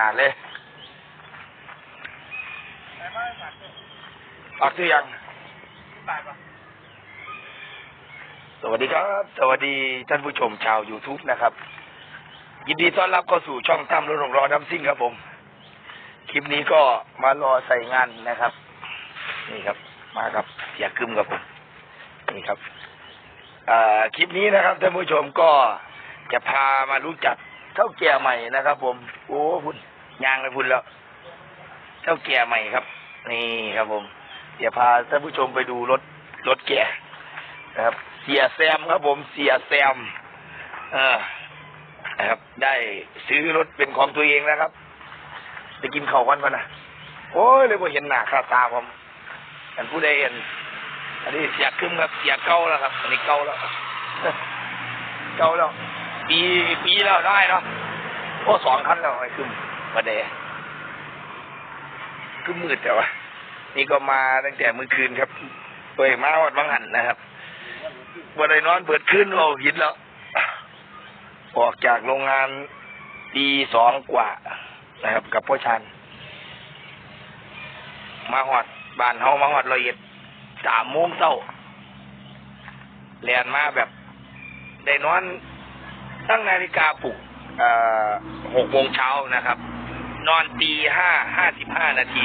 นาดเลยปักหรือยังสวัสดีครับ สวัสดีท่านผู้ชมชาว YouTube นะครับ ยินดีต้อนรับเข้าสู่ช่องตั้มรถหกล้อน้ำซิ่งครับผม คลิปนี้ก็มารอใส่งานนะครับ นี่ครับ มากับเสียกึมกับผม นี่ครับคลิปนี้นะครับท่านผู้ชมก็จะพามารู้จักเท่าแก่ใหม่นะครับ ผม โอ้พุ่น ยางเลยพุ่นแล้วเท่าแก่ใหม่ครับ นี่ครับผม เดี๋ยวพาท่านผู้ชมไปดูรถรถแก่นะครับ เสียแซมครับผมเสียแซม เออนะครับ ได้ซื้อรถเป็นของตัวเองแล้วครับไปกินข้าวกันมานนะโอ้ยเลยพอเห็นหน้าค่าตาผมอันผู้ใดเห็นอันนี้เสียคึมครับเสียเก่าแล้วครับ อันนี้เก่าแล้วเก่าแล้ว ปีปีแล้วได้เนาะโอ้สองคันแล้วไอ้คึม มาเดคึมมืดแต่ว่านี่ก็มาตั้งแต่เมื่อคืนครับเปิดมาวัดบางหันนะครับวันใดนอนเปิดขึ้นโอ้หินแล้ว ออกจากโรงงานตีสองกว่านะครับ กับพ่อชัน มาหอดบ้านเฮามาหอดละเอียดสามโมงเช้าเรียนมาแบบ ได้นอนตั้งนาฬิกาปลุกหกโมงเช้านะครับ นอนตีห้าห้าสิบห้านาที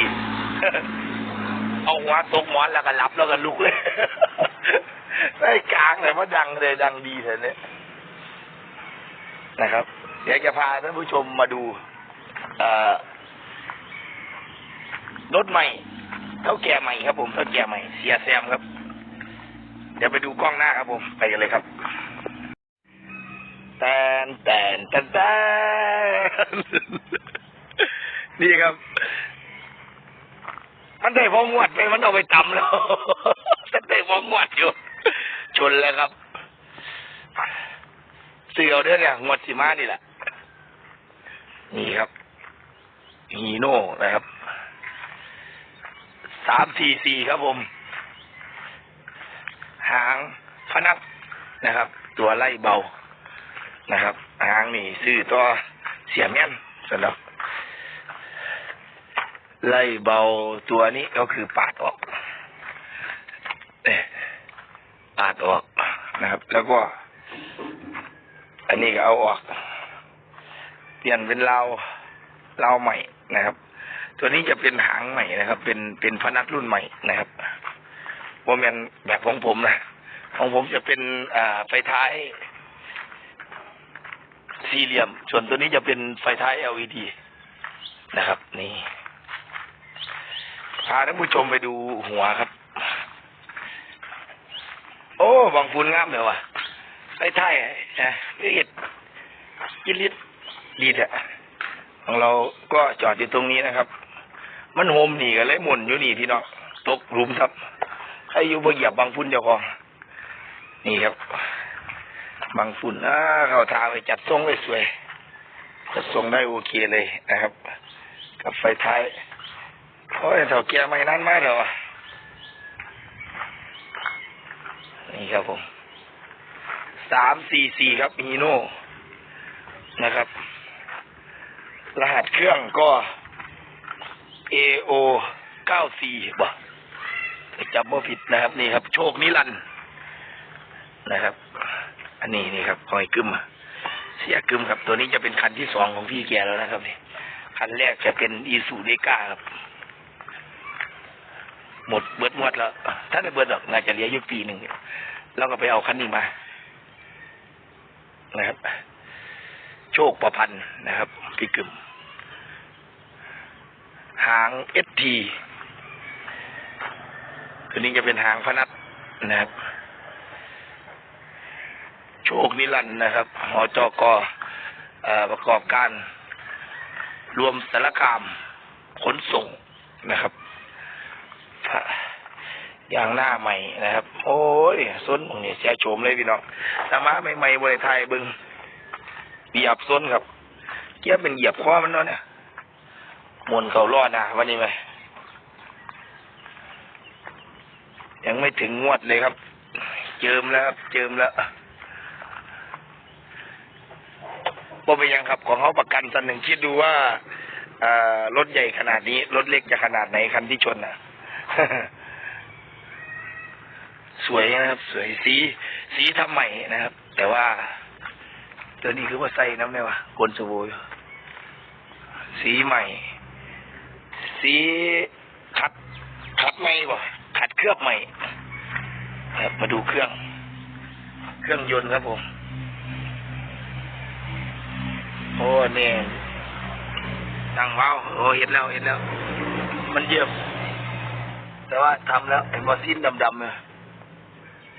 เอาหัวตกหมอนแล้วก็หลับแล้วก็ลุกเลยได้กลางเลยว่าดังเลยดังดีเถอะเนี่ยนะครับ เดี๋ยวจะพาท่านผู้ชมมาดูรถใหม่เท่าแก่ใหม่ครับผมเท่าแก่ใหม่เสียแซมครับ เดี๋ยวไปดูกล้องหน้าครับผม ไปกันเลยครับแตนแตนแตน แตนนี่ครับ มันได้พองวดไปมันเอาไปตำแล้วมันได้พองวดอยู่ ชนแล้วครับเสือเอาเด้อเนี่ยงวดสีมานี่แหละนี่ครับฮีโน่นะครับสามสี่สี่ครับผม หางพนักนะครับ ตัวไล่เบานะครับ หางนี่ซื้อตัวเสียแม่นสำหรับ ไล่เบาตัวนี้ก็คือปาดออกเนี่ยปาดออกนะครับ แล้วก็ อันนี้ก็เอาออก เปลี่ยนเป็นเราเราใหม่นะครับ ตัวนี้จะเป็นหางใหม่นะครับ เป็นเป็นพนักรุ่นใหม่นะครับโมเมนแบบของผมนะของผมจะเป็นอ่าไฟท้ายสี่เหลี่ยม ส่วนตัวนี้จะเป็นไฟท้าย LED นะครับ นี่ พาท่านผู้ชมไปดูหัวครับ โอ้บางคุณงามเลยว่ะไฟท้ายนะละเอียดยิลิตดีแท้ของเราก็จอดอยู่ตรงนี้นะครับ มันโฮมหนีกันเลยหมุนอยู่นี่พี่น้องตกหลุมครับใครอยู่บนเหยียบบางฝุ่นเจ้าของนี่ครับ บางฝุ่นอ่าเขาทาไปจัดทรงไว้สวยจัดทรงได้โอเคเลยนะครับ กับไฟท้าย โอ้ยเถาแก่ไม่นั้นมากเลยวะนี่ครับผมสามสี่สี่ครับฮีโน่นะครับ รหัสเครื่องก็ AO เก้าสี่บ่จำบ่ผิดนะครับ นี่ครับ โชคนิรันด์นะครับ อันนี้นี่ครับหอยกึมเสียกึมครับ ตัวนี้จะเป็นคันที่สองของพี่แกแล้วนะครับนี่คันแรกจะเป็นอีซูเดก้าครับ หมดเบิดหมดแล้วถ้าได้เบิดดอกน่าจะเหลืออยู่ปีหนึ่งแล้วก็ไปเอาคันนี้มา นะครับ โชคประพันธ์นะครับ พี่กึมหางเอสทีตัวนี้จะเป็นหางพนัดนะครับ โชคนิรันด์นะครับหอจกอ่อประกอบการรวมสารคามขนส่งนะครับ อย่างหน้าใหม่นะครับ โอ้ยส้นนี้เสียโฉมเลยพี่น้องสามาใหม่ๆบริไทยบึงเหยียบส้นครับเกียบเป็นเหยียบคอมันเนาะเนี่ยมวนเขารอดนะวันนี้ไหมยังไม่ถึงงวดเลยครับ เจิมแล้วครับเจิมแล้วบ่ไปยังครับ ของเขาประกันสันหนึ่งคิดดูว่าอ่อรถใหญ่ขนาดนี้ รถเล็กจะขนาดไหนคันที่ชนอะ สวยนะครับ สวยสี สีทำใหม่นะครับ แต่ว่า ตัวนี้คือว่าใส่น้ำเนี่ยวะกลสบู่อยู่สีใหม่ สีขัดขัดใหม่บ่ขัดเคลือบใหม่ครับมาดูเครื่อง เครื่องยนต์ครับผมโอ้เนี่ยตั้งว้าวโอ้เห็นแล้วเห็นแล้ว มันเยี่ยม แต่ว่าทำแล้วไอ้บอซินดำๆเนี่ย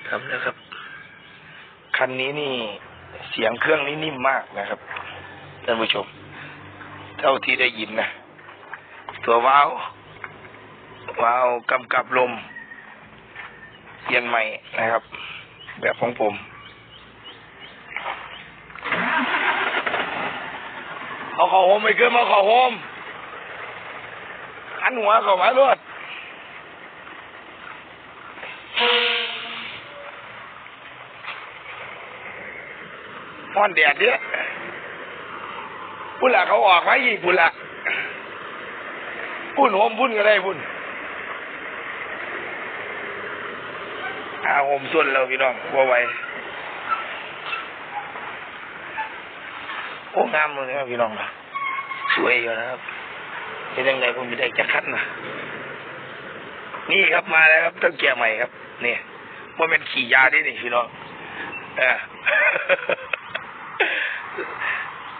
ทำแล้วครับ คันนี้นี่เสียงเครื่องนี่นิ่มมากนะครับท่านผู้ชม เท่าที่ได้ยินนะตัวว้าวว้าวกำกับลมเปลี่ยนใหม่นะครับ แบบของผมเอาเข่าโฮมไปขึ้นมาเข่าโฮมหันหัวเข้ามาลวด ห้อนแดดเนี่ยพุ่นละเขาออกมาอีกพุ่นละพุ่นโฮมพุ่นก็ได้พุ่นอาโฮมส่วนเราพี่น้องว่าไวโอ้งามเลยครับพี่น้องนะสวยอยู่นะครับเป็นยังไงผมจะได้จะคัดนะนี่ครับมาแล้วครับต้องแก่ใหม่ครับนี่ว่าเป็นขี่ยาดินี่พี่น้องเออ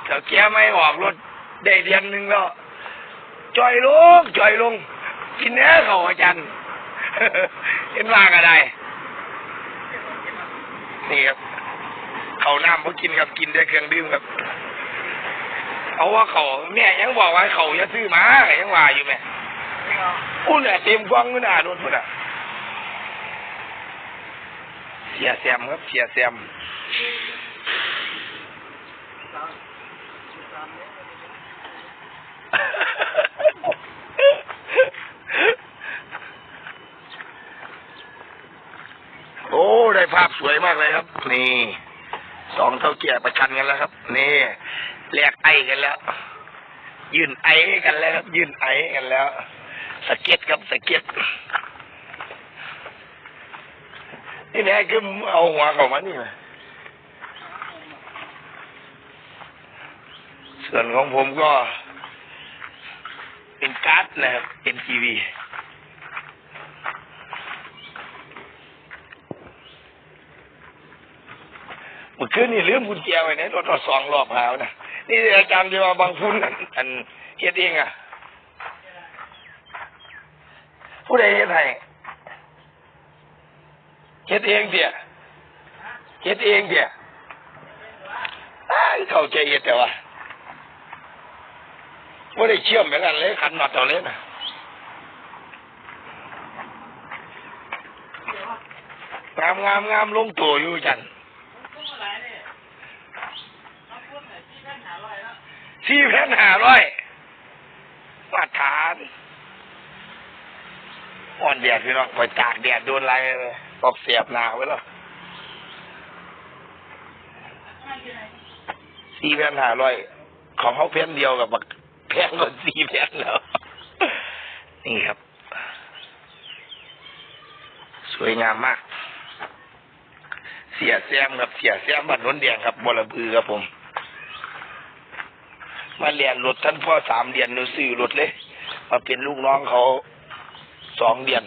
ถ้าแก่ไม่ออกรถได้เดือนหนึ่งแล้วจอยลงจอยลง กินเนื้อเขาอาจารย์เห็นว่าก็ได้นี่ครับเขาน้ำพอกินครับกินได้เครื่องดื่มครับเอาว่าเขาแม่ยังบอกว่าเขาจะซื้อมายังว่าอยู่แม่อู้เนี่ยเต็มกว้างนู่นน่ะรถพุ่นอะเสียแซมครับเสียแซม โอ้ ได้ภาพสวยมากเลยครับ นี่สองเท่าเกียประชันกันแล้วครับ นี่แลกไอกันแล้ว ยื่นไอ้กันแล้วครับ ยื่นไอ้กันแล้วสะเก็ตครับสะเก็ตนี่แน่คือเอาหัวเข้ามานี่เลย ส่วนของผมก็เป็นการ์ดนะครับ NTV เมื่อคืนนี่ลืมกุญแจไว้ในรถรถสองรอบแล้วนะนี่อาจารย์ที่ว่าบางฟุ้นอันอันเฮ็ดเองอะ ผู้ใดเฮ็ดให้เฮ็ดเองเดียเฮ็ดเองเดียอ้ายเข้าใจเฮ็ดแต่ว่า ไม่ได้เชื่อมเหมือนกันเลยคันมาต่อเลยนะงามงามงามลงตัวอยู่จันสี่พันห้าร้อยมาตรฐานอ่อนแดดพี่น้องไปตากแดดโดนอะไรเลยตอกเสียบหนาไว้แล้วสี่พันห้าร้อยของเขาเพี้ยนเดียวกับบัก พงกว่าสี่แพนแล้ว นี่ครับ สวยงามมาก เสียแซมครับ เสียแซมบ้านนนแดงครับบลบือครับผม มาเรียนรถท่านพ่อสามเดือนหนูซื้อรถเลย มาเป็นลูกน้องเขาสองเดือน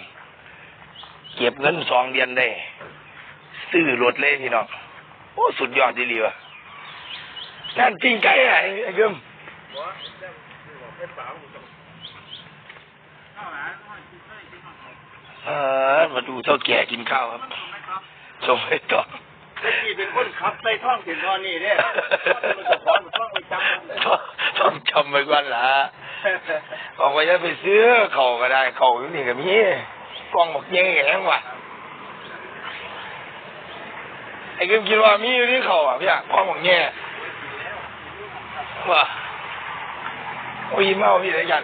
เก็บเงินสองเดือนได้ ซื้อรถเลยพี่น้อง โอ้สุดยอดดีเลยวะนั่นจริงไก่ไอ้ไอ้เกิม ออมาดูเท่าแก่กินข้าวครับส่งไปต่อที่เป็นคนขับใส่ท่องถึงตอนนี้เนี่ยต้องต้องไปจำต้องต้องจำไว้ก่อนล่ะออกไปจะไปซื้อเขาก็ได้เขาอยู่นี่ก็มีกล้องบอกเย่แข็งว่ะไอ้กิมคิดว่ามีอยู่ที่เขาอะพี่อะกล้องบอกเย่ว่ะ โอ้ยเมาพี่เลยกัน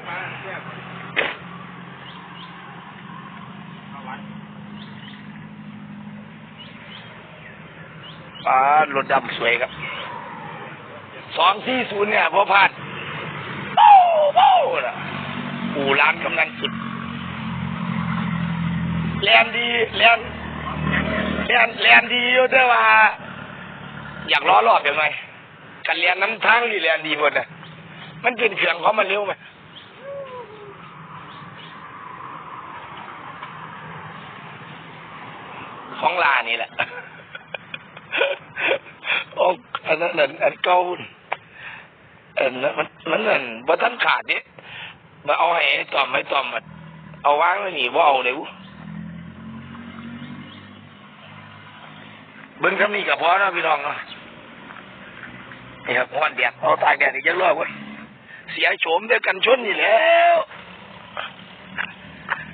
ป้ารถดำสวยครับ สองสี่ศูนย์เนี่ยพอผ่านเบ้าเบ้าน่ะอู่ร้านกำนันกิจแลนดีแลนแลนแลนดีอยู่แต่ว่า อยากล้อรอบยังไงกันเรียนน้ำทางนี่แลนดีหมดน่ะ มันเป็นเครื่องของมันเร็วไหมของลานี่แหละอ้อันนั้นอันเก่าอันนั้นมันมันนั่นบ่ทันขาดนี่มาเอาให้ไอ้ตอมให้ต่อมมันเอาวางไว้นี่บ่เอาเลยวุเบิ่งคำนี้ก็พอนาะพี่น้องเนาะนี่ครับฮ้อนแดดเอาตากแดดอีกจักรอบเว้ย เสียโฉมเดียวกันชนนี่แล้ว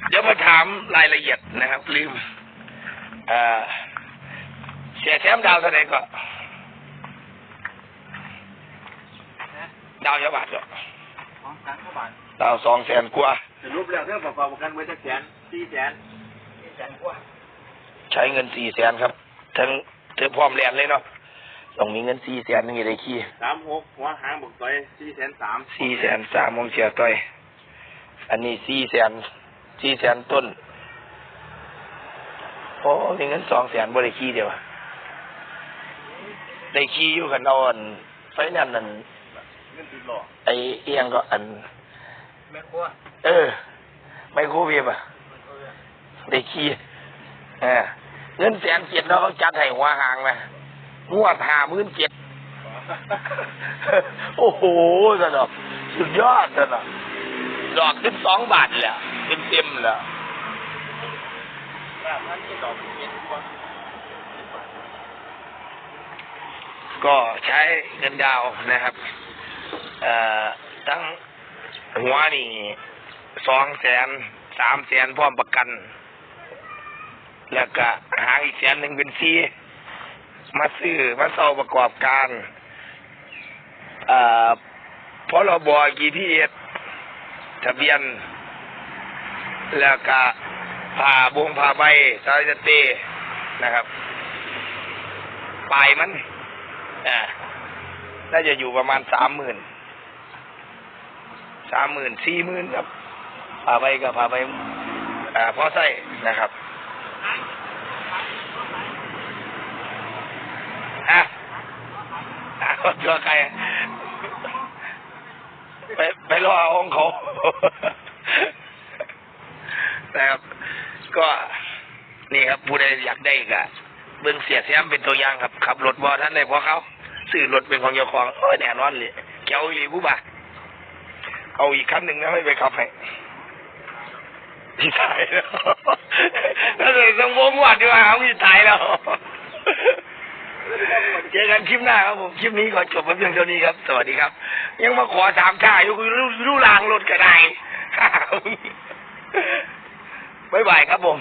เดี๋ยวมาถามรายละเอียดนะครับ ลืมเอ่อเสียแชมป์ดาวเท่าไหร่ก็ดาวเยอะบาทก็ของสังขบาลดาวสองแสนกว่าสรุปแล้วเรื่องประกอบประกันไว้จักแสนสี่แสนสี่แสนกว่า ใช้เงินสี่แสนครับทั้งถึงพร้อมเรียนเลยเนาะ ต้องมีเงินสี่แสนนึงอยู่ในขี้สามหกหัวหางบุกต่อยสี่แสนสามสี่แสนสามมงเสียต่อย อันนี้สี่แสนสี่แสนต้นโอ้มีเงินสองแสนบริขี้เดียวอะได้ขี้อยู่กันเอาอันไฟนั่นนั่นเงินติดหลอกไอเอียงก็อันแม่ครัวเออ ไมโครเวฟอะได้ขี้เออเงินแสนเจ็ดเนาะเขาจัดให้หัวหางไหม งวดหาหมื่นเจ็ดโอ้โหสนอกสุดยอดสนอกดอกสิบสองบาทแหละเต็มเต็มๆแล้วแบบนั้นที่ดอกเจ็ดกว่าก็ใช้เงินดาวนะครับเอ่อทั้งหัวนี่สองแสนสามแสนพร้อมประกัน แล้วก็หางอีกแสนหนึ่งเป็นซี มาซื้อมาเซาประกอบการเอ่อพรบกีพีเอสทะเบียน แล้วก็ผ่าบงผ่าใบซาสเตนะครับปลายมันอ่าน่าจะอยู่ประมาณสามหมื่นสามหมื่นสี่หมื่นครับพาไปก็พาไปอ่าพอใส่นะครับฮะอ่า ตัวใครไปไปรออาของเขานะครับ ก็นี่ครับผู้ใดอยากได้ก็เบิ่งเสียแซมเป็นตัวอย่างครับขับรถบอท่านใดพอเขาซื้อรถเป็นของเจ้าของโอ้ยแน่นอนเลยแก้วอีหลีผู้บ่าเอาอีกคันหนึ่งนะไม่ไปขับให้พี่ตายแล้วถ้าเลยสมบูรณ์หวัดดีกว่าครับพี่ตายแล้ว เจอกันคลิปหน้าครับผม คลิปนี้ขอจบไปเพียงเท่านี้ครับ สวัสดีครับ ยังมาขอสามชาอยู่กูรู้รู้ลางรถก็ได้บ๊ายบายครับผม